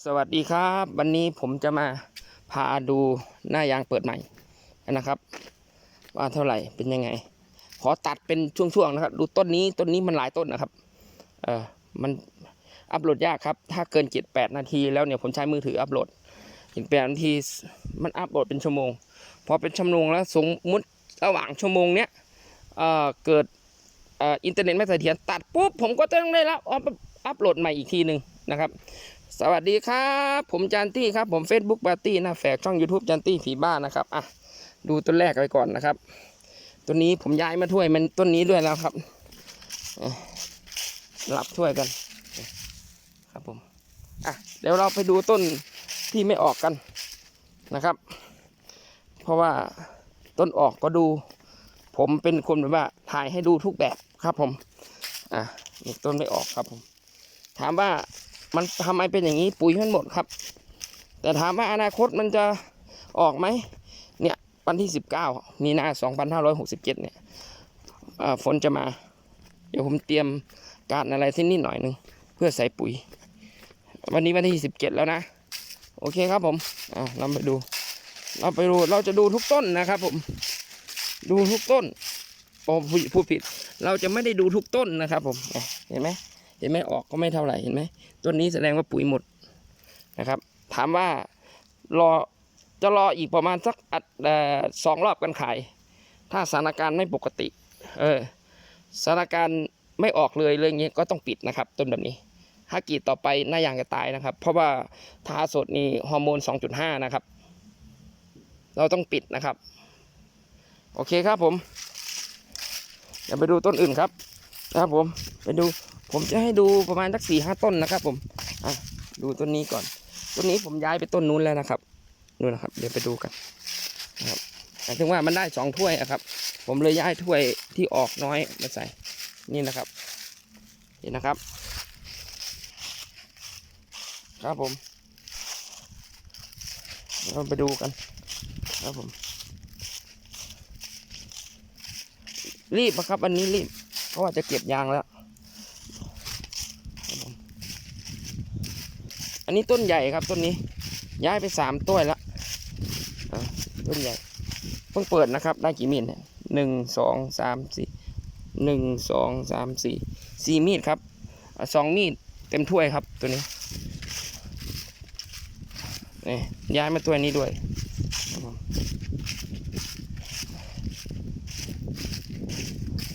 สวัสดีครับ วันนี้ผมจะมาพาดูหน้ายางเปิดใหม่นะครับ ว่าเท่าไหร่เป็นยังไง ขอตัดเป็นช่วงๆนะครับ ดูต้นนี้ต้นนี้มันหลายต้นนะครับเออมันอัปโหลดยากครับ ถ้าเกินเจ็ดแปดนาทีแล้วเนี่ยผมใช้มือถืออัปโหลดเห็นแปดนาทีมันอัปโหลดเป็นชั่วโมง พอเป็นชั่วโมงแล้วสมมุติระหว่างชั่วโมงเนี้ยเอ่อเกิดอินเทอร์เน็ตไม่เสถียรตัดปุ๊บผมก็ต้องได้รับอัปโหลดใหม่อีกทีหนึ่งนะครับ สวัสดีครับ ผมจันตี้ครับผม Facebook ปาร์ตี้น้าแฝกช่อง YouTube จันตี้ผีบ้านนะครับอะดูต้นแรกไปก่อนนะครับต้นนี้ผมย้ายมาถ้วยมันต้นนี้ด้วยแล้วครับเอ่อรับถ้วยกันครับผมอะเดี๋ยวเราไปดูต้นที่ไม่ออกกันนะครับ เพราะว่าต้นออกก็ดู ผมเป็นคนแบบว่าถ่ายให้ดูทุกแบบครับผมอะนี่ต้นไม่ออกครับผม ถามว่า มันทำไมเป็นอย่างนี้ปุ๋ยมันหมดครับ แต่ถามว่าอนาคตมันจะออกไหมเนี่ยวันที่ 19 มีนา 2567 เนี่ยอ่าฝนจะมา เดี๋ยวผมเตรียมการอะไรที่นิดหน่อยหนึ่งเพื่อใส่ปุ๋ย วันนี้วันที่ 17 แล้วนะ โอเคครับผมอ่าเราไปดู เราไปดูเราจะดูทุกต้นนะครับผม ดูทุกต้นโอ้ผู้ผู้ผิดเราจะไม่ได้ดูทุกต้นนะครับผมเห็นไหม เห็นไหมออกก็ไม่เท่าไหร่เห็นไหมต้นนี้แสดงว่าปุ๋ยหมดนะครับ ถามว่ารอจะรออีกประมาณสักอัดสองรอบกันขาย ถ้าสถานการณ์ไม่ปกติเออสถานการณ์ไม่ออกเลยเรื่องนี้ก็ต้องปิดนะครับ ต้นแบบนี้ถ้ากีดต่อไปหน้ายางจะตายนะครับ เพราะว่าทาสดนี่ฮอร์โมน 2.5 นะครับ เราต้องปิดนะครับ โอเคครับผมเดี๋ยวไปดูต้นอื่นครับ ครับผมไปดู ผมจะให้ดูประมาณสักสี่ห้าต้นนะครับ ผมอะดูต้นนี้ก่อน ต้นนี้ผมย้ายไปต้นนู้นแล้วนะครับนู่นนะครับ เดี๋ยวไปดูกันนะครับหมายถึงว่ามันได้สองถ้วยนะครับ ผมเลยย้ายถ้วยที่ออกน้อยมาใส่นี่นะครับ เห็นนะครับ ครับผมเราไปดูกัน ครับผม รีบนะครับวันนี้รีบเพราะว่าจะเก็บยางแล้ว นนี้ต้นใหญ่ครับต้นนี้ ย้ายไปสามต้นแล้วอะต้นใหญ่ เพิ่งเปิดนะครับ ได้กี่มีดหนึ่งสองสามสี่หนึ่งสองสามสี่สี่มีดครับสองมีดเต็มถ้วยครับตัวนี้นี่ย้ายมาตัวนี้ด้วย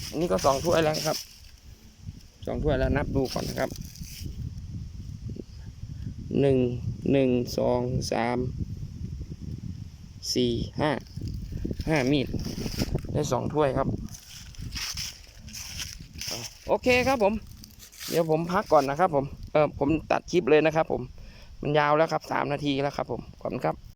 อันนี้ก็สองถ้วยแล้วครับสองถ้วยแล้วนับดูก่อนนะครับ หนึ่งหนึ่งสองสามสี่ห้าห้ามีด ได้สองถ้วยครับ โอเคครับผม เดี๋ยวผมพักก่อนนะครับผม เออผมตัดคลิปเลยนะครับผม มันยาวแล้วครับสามนาทีแล้วครับผม ขอบคุณครับ